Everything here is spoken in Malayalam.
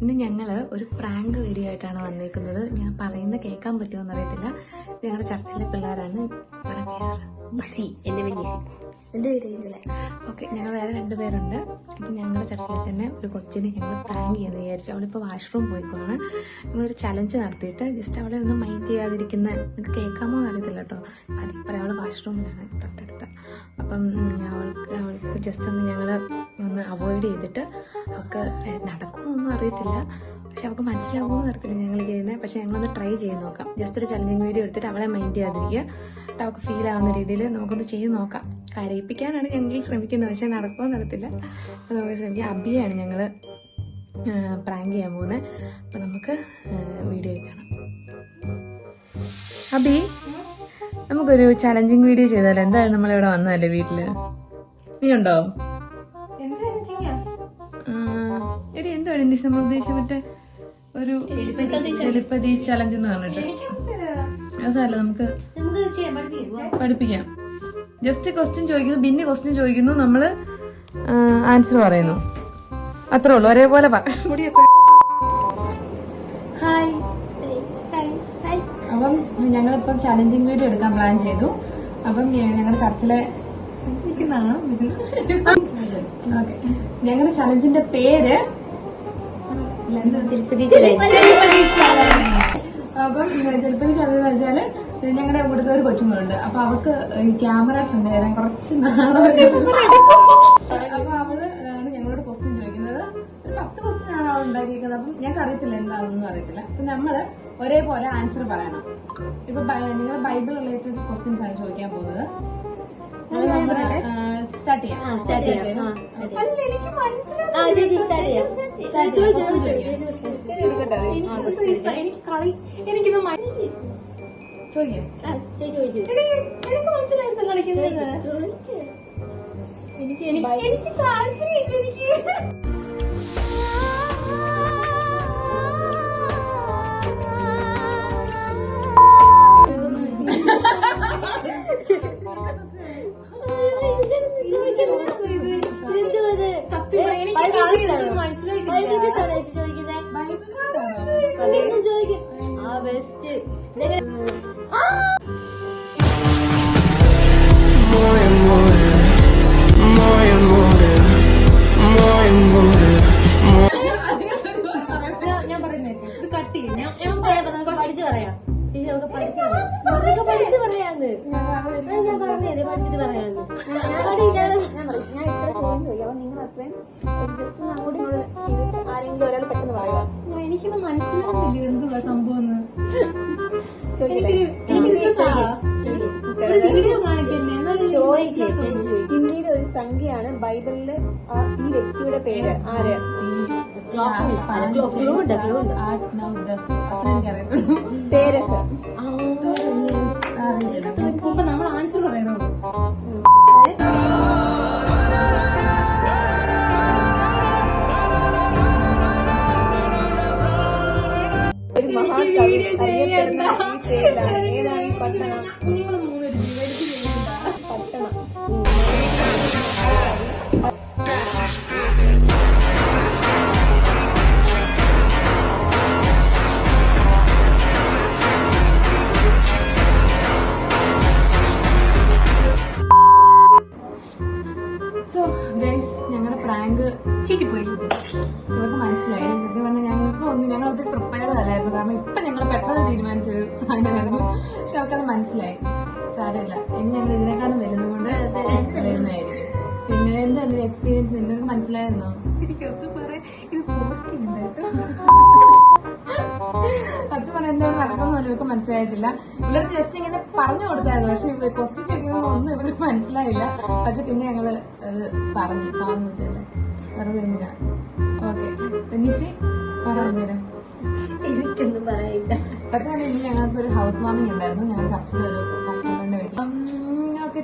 ഇന്ന് ഞങ്ങൾ ഒരു പ്രാങ്ക് വീഡിയോ ആയിട്ടാണ് വന്നിരിക്കുന്നത് ഞാൻ പറയുന്ന കേൾക്കാൻ പറ്റുമോ അറിയത്തില്ല ഞങ്ങളുടെ ചർച്ചിലെ പിള്ളേരാണ് നിസി പേര് നിസി. പേര് ഓക്കെ ഞങ്ങൾ വേറെ രണ്ടുപേരുണ്ട് അപ്പം ഞങ്ങളുടെ ചർച്ചിൽ തന്നെ ഒരു കൊച്ചിനെ ഞങ്ങൾ പ്രാങ്ക് ചെയ്യാന്ന് വിചാരിച്ചു. അവളിപ്പോൾ വാഷ്റൂം പോയിക്കോണ്. നമ്മളൊരു ചലഞ്ച് നടത്തിയിട്ട് ജസ്റ്റ് അവളെ ഒന്ന് മൈൻഡ് ചെയ്യാതിരിക്കുന്ന നിങ്ങൾക്ക് കേൾക്കാമോ എന്ന് അറിയത്തില്ല കേട്ടോ. അതിൽ പറയാം അവൾ വാഷ്റൂമിലാണ് തൊട്ടടുത്ത. അപ്പം അവൾക്ക് അവൾക്ക് ജസ്റ്റ് ഒന്ന് ഞങ്ങൾ ഒന്ന് അവോയ്ഡ് ചെയ്തിട്ട് അവൾക്ക് നടക്കുമോ ഒന്നും അറിയത്തില്ല. പക്ഷെ അവൾക്ക് മനസ്സിലാവുമെന്ന് അറിയത്തില്ല ഞങ്ങൾ ചെയ്യുന്നത്. പക്ഷെ ഞങ്ങളൊന്ന് ട്രൈ ചെയ്ത് നോക്കാം. ജസ്റ്റ് ഒരു ചലഞ്ചിങ് വീഡിയോ എടുത്തിട്ട് അവളെ മൈൻഡ് ചെയ്യാതിരിക്കുക. എന്നിട്ട് അവൾക്ക് ഫീൽ ആവുന്ന രീതിയിൽ നമുക്കൊന്ന് ചെയ്ത് നോക്കാം. കരയിപ്പിക്കാനാണ് ഞങ്ങൾ ശ്രമിക്കുന്നത്. പക്ഷെ നടക്കുമോ നടത്തില്ല അപ്പോൾ നമുക്ക് ശ്രമിക്കാം അബിയാണ് ഞങ്ങൾ പ്രാങ്ക് ചെയ്യാൻ പോകുന്നത്. അപ്പോൾ നമുക്ക് വീഡിയോ കാണാം. അബി നമുക്കൊരു ചലഞ്ചിങ് വീഡിയോ ചെയ്താലോ? എന്തായാലും നമ്മളിവിടെ വന്നതല്ലേ വീട്ടിൽ നീ ഉണ്ടോ? ഡിസംബർ ഉദ്ദേശം മറ്റേ ഒരു ചെലിപ്പതി ചലഞ്ച് എന്ന് പറഞ്ഞിട്ട്. അവസാനല്ല നമുക്ക് പഠിപ്പിക്കാം ജസ്റ്റ് ക്വസ്റ്റ്യൻ ചോദിക്കുന്നു പിന്നെ ക്വസ്റ്റ്യൻ ചോദിക്കുന്നു നമ്മൾ ആൻസർ പറയുന്നു. അത്രേ ഉള്ളൂ ഒരേപോലെ ഹായ് അപ്പം ഞങ്ങളിപ്പം ചലഞ്ചിങ് വീഡിയോ എടുക്കാൻ പ്ലാൻ ചെയ്തു. അപ്പം ഞങ്ങളുടെ ചർച്ചിലെ ഓക്കെ ഞങ്ങളുടെ ചലഞ്ചിന്റെ പേര് തിരുപ്പതി അപ്പം ചെലപ്പതി ചലഞ്ച് വെച്ചാൽ ഞങ്ങളുടെ ഇവിടുത്തെ ഒരു കൊച്ചുമോളുണ്ട്. അപ്പൊ അവക്ക് ക്യാമറ ഫ്രണ്ട് വരാൻ കുറച്ച് നാളെ അപ്പൊ അവൾ ആണ് ഞങ്ങളോട് ക്വസ്റ്റ്യൻ ചോദിക്കുന്നത് ഒരു പത്ത് ക്വസ്റ്റ്യൻ ആണ് അവൾ ഉണ്ടാക്കിയിരിക്കുന്നത് അപ്പം ഞങ്ങൾക്ക് അറിയത്തില്ല എന്താണെന്നൊന്നും അറിയത്തില്ല. അപ്പൊ നമ്മൾ ഒരേപോലെ ആൻസർ പറയണം. ഇപ്പൊ നിങ്ങൾ ബൈബിൾ റിലേറ്റഡ് ക്വസ്റ്റ്യൻസ് ആണ് ചോദിക്കാൻ പോകുന്നത്. സ്റ്റാർട്ട് ചെയ്യാം. ആ സ്റ്റാർട്ട് ചെയ്യാം. എനിക്കിത് ചോദിക്കാം. ചോദിച്ചു എനിക്ക് മനസ്സിലായിരുന്നു കളിക്കുന്നത്? ചോദിക്ക്. എനിക്ക് എനിക്ക് എനിക്ക് താല്പര്യമില്ല എനിക്ക്. ഞാൻ പറയുന്നത് ഇത് കട്ട് ചെയ്യും. ഞാൻ പഠിച്ച് പറയാം. ചേച്ചി നമുക്ക് പഠിച്ച് പറയാം. പഠിച്ച് പറയാന്ന്. ഞാൻ പറഞ്ഞേ പഠിച്ചിട്ട് പറയാന്ന്. അത്രയും ജസ്റ്റ് ഒന്ന് അങ്ങോട്ടും ഇങ്ങോട്ടും ആരെങ്കിലും ഒരാൾ പെട്ടെന്ന് എനിക്കൊന്നും എന്തുവാ സംഭവം. ഹിന്ദിയിലെ ഒരു സംഖ്യയാണ് ബൈബിളിലെ ആ ഈ വ്യക്തിയുടെ പേര് ആര്? ക്ലൂ പട്ടണം നിങ്ങൾ മൂന്നുപേര് ജീവനെടുത്ത് ചെയ്യണ്ട പട്ടണം പ്രാങ്ക് ചീറ്റിപ്പോയി ചീറ്റി ഇവർക്ക് മനസ്സിലായി. സത്യം പറഞ്ഞാൽ ഞങ്ങൾക്ക് ഒന്ന് ഞങ്ങൾ ഒത്തിരി പ്രിപ്പയർഡ് അല്ലായിരുന്നു. കാരണം ഇപ്പം ഞങ്ങൾ പെട്ടെന്ന് തീരുമാനിച്ചൊരു സാധനമായിരുന്നു. പക്ഷെ അവർക്കത് മനസ്സിലായി. സാരമില്ല. ഇനി ഞങ്ങൾ ഇതിനെക്കാളും വരുന്നതുകൊണ്ട് വരുന്നതായിരിക്കും. പിന്നെ എന്താ എക്സ്പീരിയൻസ് നിങ്ങൾക്ക് മനസ്സിലായിരുന്നോ എനിക്കൊന്നും പറയാം. ഇത് പോസ്റ്റ് ചെയ്യണ്ടായിട്ട് സത്യം പറഞ്ഞാൽ എന്താണ് നടക്കുന്ന പോലും ഇവർക്ക് മനസ്സിലായിട്ടില്ല. ഇവർക്ക് ജസ്റ്റ് ഇങ്ങനെ പറഞ്ഞു കൊടുത്തായിരുന്നു. പക്ഷെ ഇവർ ക്വസ്റ്റ്യൻ ചോദിക്കുന്നത് ഒന്നും ഇവർക്ക് മനസ്സിലായില്ല. പക്ഷെ പിന്നെ ഞങ്ങൾ അത് പറഞ്ഞു. പാവം വെച്ചല്ലേ വെറുതെ എന്തിനാ ഓക്കെ നിസി പറഞ്ഞുതരാം എനിക്കൊന്നും പറയില്ല സത്യം ഇന്ന് ഞങ്ങൾക്ക് ഒരു ഹൗസ് വാമിംഗ് ഉണ്ടായിരുന്നു. ഞങ്ങൾ ചർച്ചയിൽ ഒരു കസ്റ്റമറിന്റെ വീട്ടിൽ. ഓക്കെ